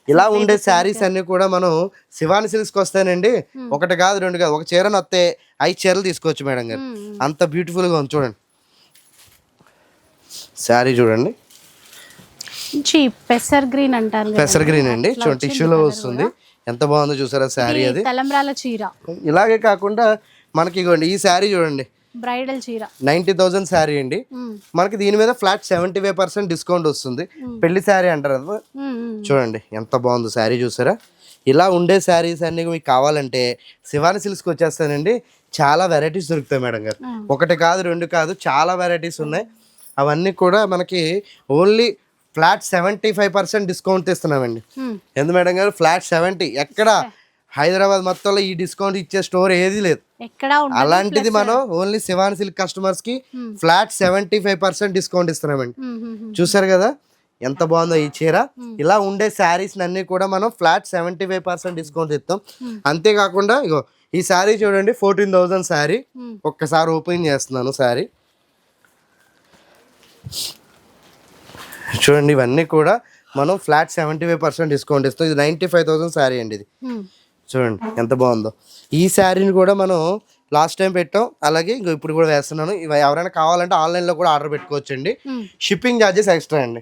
ఇలా ఉండే శారీస్ అన్ని కూడా మనం శివాని సిల్క్స్కి వస్తానండి ఒకటి కాదు రెండు కాదు. ఒక చీర నొత్తే ఐదు చీరలు తీసుకోవచ్చు మేడం గారు. అంత beautiful గా ఉంది చూడండి. శారీ చూడండి. పెసర్ గ్రీన్ అంటారు. పెసర్ గ్రీన్ అండి. చూడండి టిష్యూలో వస్తుంది. ఎంత బాగుందో చూసారా శారీ అది. తలంబ్రాల చీర. ఇలాగే కాకుండా మనకి ఇగోండి ఈ శారీ చూడండి. బ్రైడల్ చీర. నైంటీ థౌజండ్ శారీ అండి. మనకి దీని మీద flat seventy five percent discount వస్తుంది. పెళ్ళి శారీ అంటారు కదా. చూడండి ఎంత బాగుందో శారీ చూసారా? ఇలా ఉండే శారీస్ అన్ని మీకు కావాలంటే శివాని సిల్క్స్కి వచ్చేస్తానండి. చాలా వెరైటీస్ దొరుకుతాయి మేడం గారు. ఒకటి కాదు రెండు కాదు చాలా వెరైటీస్ ఉన్నాయి. అవన్నీ కూడా మనకి only flat seventy five percent discount ఇస్తున్నామండి. ఎందు మేడం గారు? ఫ్లాట్ సెవెంటీ ఎక్కడ హైదరాబాద్ మొత్తంలో ఈ డిస్కౌంట్ ఇచ్చే స్టోర్ ఏది లేదు. అలాంటిది మనం ఓన్లీ శివాని సిల్క్ కస్టమర్స్కి flat seventy five percent discount ఇస్తున్నామండి. చూసారు కదా? ఎంత బాగుందో ఈ చీర. ఇలా ఉండే శారీస్ అన్ని కూడా మనం flat seventy five percent discount ఇస్తాం అంతేకాకుండా ఇగో ఈ శారీ చూడండి ఫోర్టీన్ థౌజండ్ శారీ. ఒక్కసారి ఓపెన్ చేస్తున్నాను శారీ. చూడండి ఇవన్నీ కూడా మనం flat seventy five percent discount ఇస్తాం. ఇది నైంటీ ఫైవ్ థౌసండ్ శారీ అండి ఇది. చూడండి ఎంత బాగుందో. ఈ శారీని కూడా మనం లాస్ట్ టైం పెట్టాం అలాగే ఇంకో ఇప్పుడు కూడా వేస్తున్నాను. ఇవి ఎవరైనా కావాలంటే ఆన్లైన్లో కూడా ఆర్డర్ పెట్టుకోవచ్చండి. మ్మ్. షిప్పింగ్ ఛార్జెస్ ఎక్స్ట్రా అండి.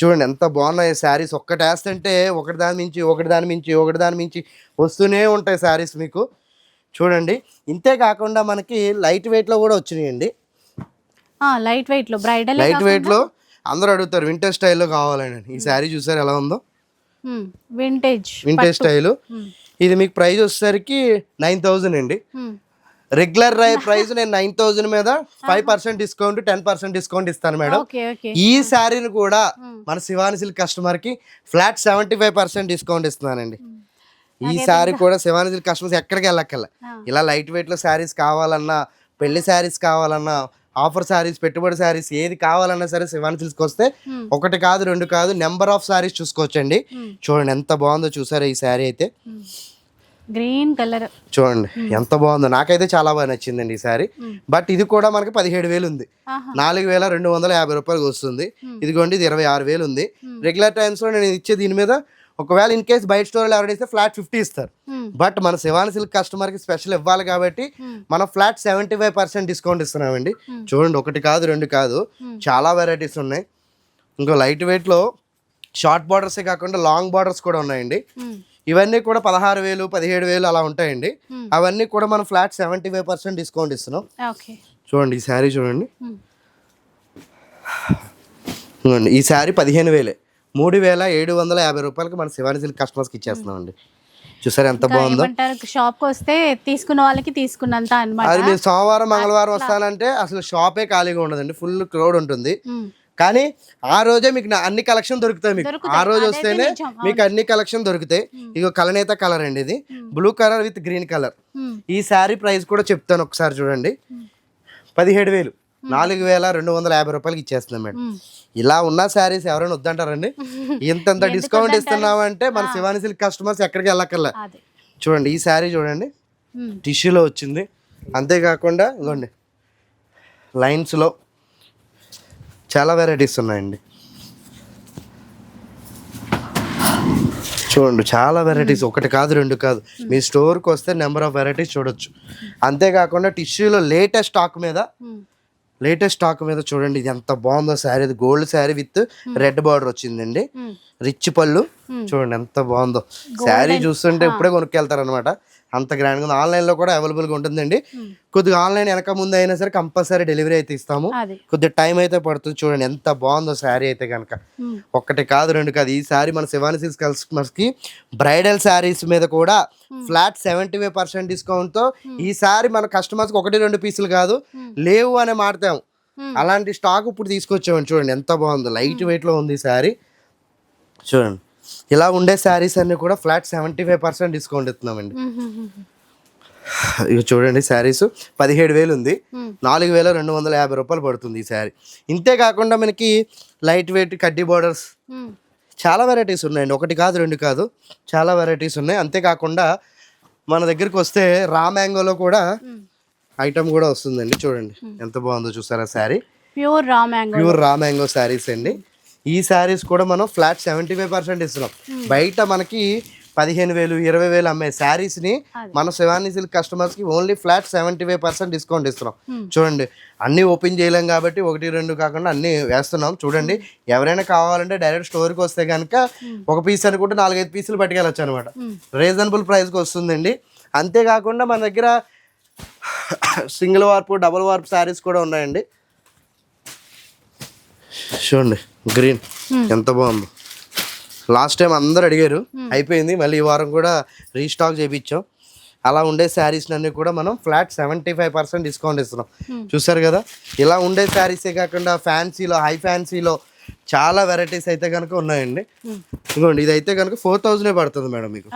చూడండి ఎంత బాగున్నాయి శారీస్. ఒక్కటి వేస్తుంటే ఒకటి దాని మించి ఒకటి దాని మించి ఒకటి దాని మించి వస్తూనే ఉంటాయి శారీస్ మీకు. చూడండి ఇంతే కాకుండా మనకి లైట్ వెయిట్లో కూడా వచ్చినాయండి. లైట్ వెయిట్లో బ్రైడల్ లైట్ వెయిట్లో అందరూ అడుగుతారు వింటర్ స్టైల్లో కావాలని. ఈ శారీ చూసారు ఎలా ఉందో. Vintage vintage style. ఇది మీకు ప్రైస్ వచ్చేసరికి నైన్ థౌజండ్ అండి. రెగ్యులర్ ప్రైస్ నేను నైన్ థౌజండ్ మీద five percent discount ten percent discount ఇస్తాను మేడం. ఈ శారీని కూడా మన శివాని సిల్క్ కస్టమర్కి flat seventy five percent discount ఇస్తున్నానండి. ఈ శారీ కూడా శివాని సిల్క్ కస్టమర్స్ ఎక్కడికి వెళ్ళక్కర్లే. ఇలా లైట్ వెయిట్లో శారీస్ కావాలన్నా పెళ్ళి శారీస్ కావాలన్నా ఆఫర్ శారీస్ పెట్టుబడి శారీస్ ఏది కావాలన్నా సరే శివాని సిల్క్ వస్తే ఒకటి కాదు రెండు కాదు నెంబర్ ఆఫ్ శారీస్ చూసుకోవచ్చండి. చూడండి ఎంత బాగుందో చూసారా ఈ శారీ అయితే? గ్రీన్ కలర్ చూడండి ఎంత బాగుందో. నాకైతే చాలా బాగా నచ్చిందండి ఈ శారీ. బట్ ఇది కూడా మనకి పదిహేడు వేలు ఉంది. నాలుగు వేల రెండు వందల యాభై రూపాయలకి వస్తుంది. ఇదిగోండి ఇది ఇరవై ఆరు వేలు ఉంది. రెగ్యులర్ టైమ్స్లో నేను ఇచ్చే దీని మీద ఒకవేళ ఇన్ కేస్ బయట స్టోర్లో ఎవరైనా ఇస్తే ఫ్లాట్ ఫిఫ్టీ ఇస్తారు. బట్ మన శివాని సిల్క్ కస్టమర్కి స్పెషల్ ఇవ్వాలి కాబట్టి మనం flat seventy five percent discount ఇస్తున్నామండి చూడండి ఒకటి కాదు రెండు కాదు. చాలా వెరైటీస్ ఉన్నాయి. ఇంకో లైట్ వెయిట్లో షార్ట్ బార్డర్సే కాకుండా లాంగ్ బార్డర్స్ కూడా ఉన్నాయండి. ఇవన్నీ కూడా పదహారు వేలు పదిహేడు వేలు అలా ఉంటాయండి. Hmm. అవన్నీ కూడా మనం flat seventy five percent discount ఇస్తున్నాం. ఓకే చూడండి ఈ శారీ చూడండి. ఈ శారీ పదిహేను వేలే. మూడు వేల ఏడు వందల యాభై రూపాయలకి మన శివాని సిల్క్ కస్టమర్స్కి ఇచ్చేస్తున్నాం అండి చూసారు ఎంత బాగుందో? షాప్ వస్తే తీసుకున్న వాళ్ళకి తీసుకున్నంత అది మీరు సోమవారం మంగళవారం వస్తానంటే అసలు షాపే ఖాళీగా ఉండదండి ఫుల్ క్రౌడ్ ఉంటుంది. కానీ ఆ రోజే మీకు అన్ని కలెక్షన్ దొరుకుతాయి మీకు. ఆ రోజు వస్తేనే. మీకు అన్ని కలెక్షన్ దొరుకుతాయి. ఇగో కలనేత కలర్ అండి ఇది. Blue colour with green colour. ఈ శారీ ప్రైస్ కూడా చెప్తాను ఒకసారి చూడండి. పదిహేడు వేలు. నాలుగు వేల రెండు వందల యాభై రూపాయలకి ఇచ్చేస్తున్నాం మేడం. ఇలా ఉన్న శారీస్ ఎవరైనా వద్దంటారండి? ఇంతంత డిస్కౌంట్ ఇస్తున్నామంటే మన శివాని సిల్క్ కస్టమర్స్ ఎక్కడికి వెళ్ళక్కర్లే. చూడండి ఈ శారీ చూడండి. టిష్యూలో వచ్చింది. అంతేకాకుండా ఇదిగోండి లైన్స్లో చాలా వెరైటీస్ ఉన్నాయండి. చూడండి చాలా వెరైటీస్. ఒకటి కాదు రెండు కాదు. మీ స్టోర్కి వస్తే నెంబర్ ఆఫ్ వెరైటీస్ చూడొచ్చు. అంతేకాకుండా టిష్యూలో లేటెస్ట్ స్టాక్ మీద. లేటెస్ట్ స్టాక్ మీద చూడండి ఇది ఎంత బాగుందో శారీ. ఇది gold sari with red border వచ్చిందండి. రిచ్ పళ్ళు. చూడండి ఎంత బాగుందో. శారీ చూస్తుంటే ఇప్పుడే కొనుక్కెళ్తారు అనమాట అంత గ్రాండ్గా ఆన్లైన్లో కూడా అవైలబుల్గా ఉంటుందండి. కొద్దిగా ఆన్లైన్ వెనక ముందు అయినా సరే కంపల్సరీ డెలివరీ అయితే ఇస్తాము. కొద్దిగా టైం అయితే పడుతుంది. చూడండి ఎంత బాగుందో శారీ అయితే కనుక మ్మ్. ఒక్కటి కాదు రెండు కాదు. ఈ శారీ మన శివాని సిల్క్స్ కస్టమర్స్కి బ్రైడల్ శారీస్ మీద కూడా ఫ్లాట్ సెవెంటీ ఫైవ్ పర్సెంట్ డిస్కౌంట్తో ఈ శారీ మన కస్టమర్స్కి ఒకటి రెండు పీసులు కాదు. లేవు అనే మాడతాం మ్మ్. అలాంటి స్టాక్ ఇప్పుడు తీసుకొచ్చామండి. చూడండి ఎంత బాగుందో. లైట్ వెయిట్లో ఉంది ఈ శారీ. చూడండి. ఇలా ఉండే శారీస్ అన్ని కూడా flat seventy five percent discount ఇస్తున్నామండి. ఇక చూడండి శారీస్. పదిహేడు వేలు ఉంది. నాలుగు వేల రెండు వందల యాభై రూపాయలు పడుతుంది ఈ శారీ. ఇంతే కాకుండా మనకి లైట్ వెయిట్ కడ్డీ బోర్డర్స్. చాలా వెరైటీస్ ఉన్నాయండి. ఒకటి కాదు రెండు కాదు. చాలా వెరైటీస్ ఉన్నాయి. అంతేకాకుండా మన దగ్గరికి వస్తే రా మ్యాంగోలో కూడా. ఐటమ్ కూడా వస్తుందండి. చూడండి. ఎంత బాగుందో చూసారా sari? Pure raw mango. Pure raw mango saris అండి. ఈ శారీస్ కూడా మనం ఫ్లాట్ సెవెంటీ ఫైవ్ పర్సెంట్ ఇస్తున్నాం బయట మనకి పదిహేను వేలు ఇరవై వేలు అమ్మే శారీస్ని అదే. మన శివాని సిల్క్ కస్టమర్స్కి only flat seventy five percent discount ఇస్తున్నాం. Hmm. చూడండి అన్ని ఓపెన్ చేయలేం కాబట్టి ఒకటి రెండు కాకుండా అన్ని వేస్తున్నాం. చూడండి ఎవరైనా కావాలంటే డైరెక్ట్ స్టోర్కి వస్తే కనుక ఒక పీస్ అనుకుంటే నాలుగైదు పీసులు పట్టుకెళ్ళచ్చు అనమాట రీజనబుల్ ప్రైస్కి వస్తుందండి. అంతేకాకుండా మన దగ్గర సింగిల్ వార్పు డబుల్ వార్పు శారీస్ కూడా ఉన్నాయండి. చూడండి గ్రీన్. ఎంత బాగుందో. లాస్ట్ టైం అందరు అడిగారు అయిపోయింది మళ్ళీ ఈ వారం కూడా రీస్టాక్ చేయించాం అలా ఉండే శారీస్ అన్ని కూడా మనం flat seventy five percent discount ఇస్తున్నాం. చూసారు కదా? ఇలా ఉండే శారీసే కాకుండా ఫ్యాన్సీలో హై ఫ్యాన్సీలో చాలా వెరైటీస్ అయితే కనుక ఉన్నాయండి. ఇదిగోండి ఇది అయితే కనుక ఫోర్ థౌజండ్ పడుతుంది మేడం మీకు.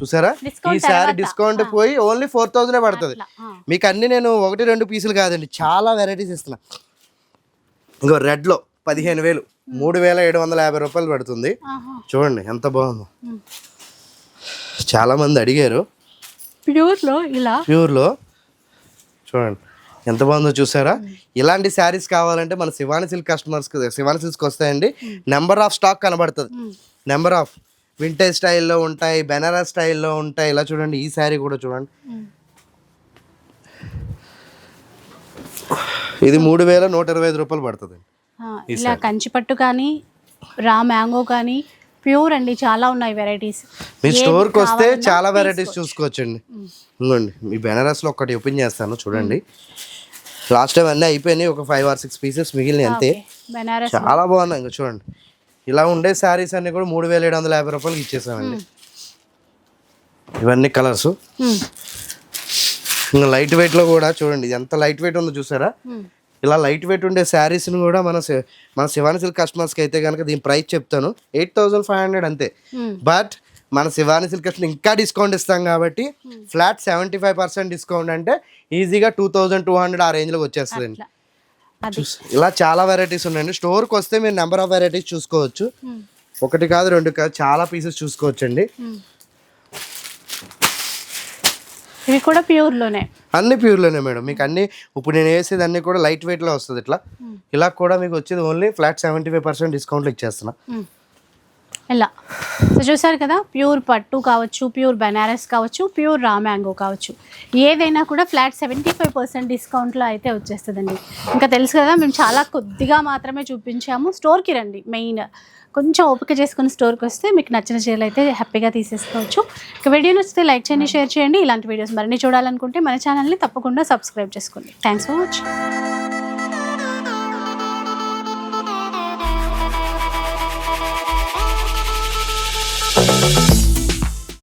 చూసారా? ఈ శారీ తర్వాత. డిస్కౌంట్ పోయి ఓన్లీ ఫోర్ థౌజండ్ పడుతుంది. మీకు అన్ని నేను ఒకటి రెండు పీసులు కాదండి చాలా వెరైటీస్ ఇస్తున్నా. ఇంకో రెడ్లో. పదిహేను వేలు. మూడు వేల ఏడు వందల యాభై రూపాయలు పడుతుంది. చూడండి ఎంత బాగుందో. చాలా మంది అడిగారు. ప్యూర్లో ఇలా? ప్యూర్లో. చూడండి ఎంత బాగుందో చూసారా? ఇలాంటి శారీస్ కావాలంటే మన శివాని సిల్క్ కస్టమర్స్ శివాని సిల్క్స్కి వస్తాయండి. నెంబర్ ఆఫ్ స్టాక్ కనబడుతుంది. నెంబర్ ఆఫ్ వింటేజ్ స్టైల్లో ఉంటాయి బెనారస్ స్టైల్లో ఉంటాయి. ఇలా చూడండి ఈ శారీ కూడా చూడండి. ఇది మూడు వేల నూట ఇరవై ఐదు రూపాయలు పడుతుంది. ఇలా కంచిపట్టు కానీ రా మ్యాంగో కానీ ప్యూర్ అండి చాలా ఉన్నాయి వెరైటీస్ మీ స్టోర్కి వస్తే చాలా వెరైటీస్ చూసుకోవచ్చండి. ఇంకోండి మీ బెనారస్లో ఒకటి ఓపెన్ చేస్తాను చూడండి. లాస్ట్ టైం అన్నీ అయిపోయినాయి ఒక ఫైవ్ ఆర్ సిక్స్ పీసెస్ మిగిలినాయి అంతే. చాలా బాగున్నాయి ఇంకా చూడండి. ఇలా ఉండే శారీస్ అన్ని కూడా మూడు వేల ఏడు వందల యాభై రూపాయలకి ఇచ్చేసామండి. ఇవన్నీ కలర్స్. ఇంకా లైట్ వెయిట్లో కూడా చూడండి ఎంత లైట్ వెయిట్ ఉందో చూసారా. ఇలా లైట్ వెయిట్ ఉండే శారీస్ని కూడా మన మన శివాని సిల్క్ కస్టమర్స్కి అయితే కనుక దీని ప్రైస్ చెప్తాను. ఎయిట్ థౌజండ్ ఫైవ్ హండ్రెడ్ అంతే. మ్మ్. బట్ మన శివాని సిల్క్ కస్టమర్ ఇంకా డిస్కౌంట్ ఇస్తాం కాబట్టి flat seventy five percent discount అంటే ఈజీగా టూ థౌజండ్ టూ హండ్రెడ్ ఆ రేంజ్లోకి అది. ఇలా చాలా వెరైటీస్ ఉన్నాయండి. స్టోర్కి వస్తే మీరు నెంబర్ ఆఫ్ వెరైటీస్ చూసుకోవచ్చు. మ్మ్. ఒకటి కాదు రెండు కాదు చాలా పీసెస్ చూసుకోవచ్చండి. ఇవి కూడా ప్యూర్లోనే. అన్ని ప్యూర్లోనే మేడం. మీకు అన్ని ఇప్పుడు నేను వేసేది అన్ని కూడా లైట్ వెయిట్లో వస్తుంది ఇట్లా. ఇలా కూడా మీకు వచ్చేది only flat seventy five percent డిస్కౌంట్లో ఇచ్చేస్తున్నా. ఇలా. సో చూసారు కదా? ప్యూర్ పట్టు కావచ్చు ప్యూర్ బెనారస్ కావచ్చు ప్యూర్ రా మ్యాంగో కావచ్చు. ఏదైనా కూడా ఫ్లాట్ సెవెంటీ ఫైవ్ పర్సెంట్ డిస్కౌంట్లో అయితే వచ్చేస్తుందండి. ఇంకా తెలుసు కదా మేము చాలా కొద్దిగా మాత్రమే చూపించాము. స్టోర్కి రండి మెయిన్ కొంచెం ఓపిక చేసుకుని స్టోర్కి వస్తే మీకు నచ్చిన చీరలు అయితే హ్యాపీగా తీసేసుకోవచ్చు. ఇక వీడియో నచ్చితే లైక్ చేయండి షేర్ చేయండి. ఇలాంటి వీడియోస్ మరిన్ని చూడాలనుకుంటే మన ఛానల్ని తప్పకుండా సబ్స్క్రైబ్ చేసుకోండి. Thanks for watching.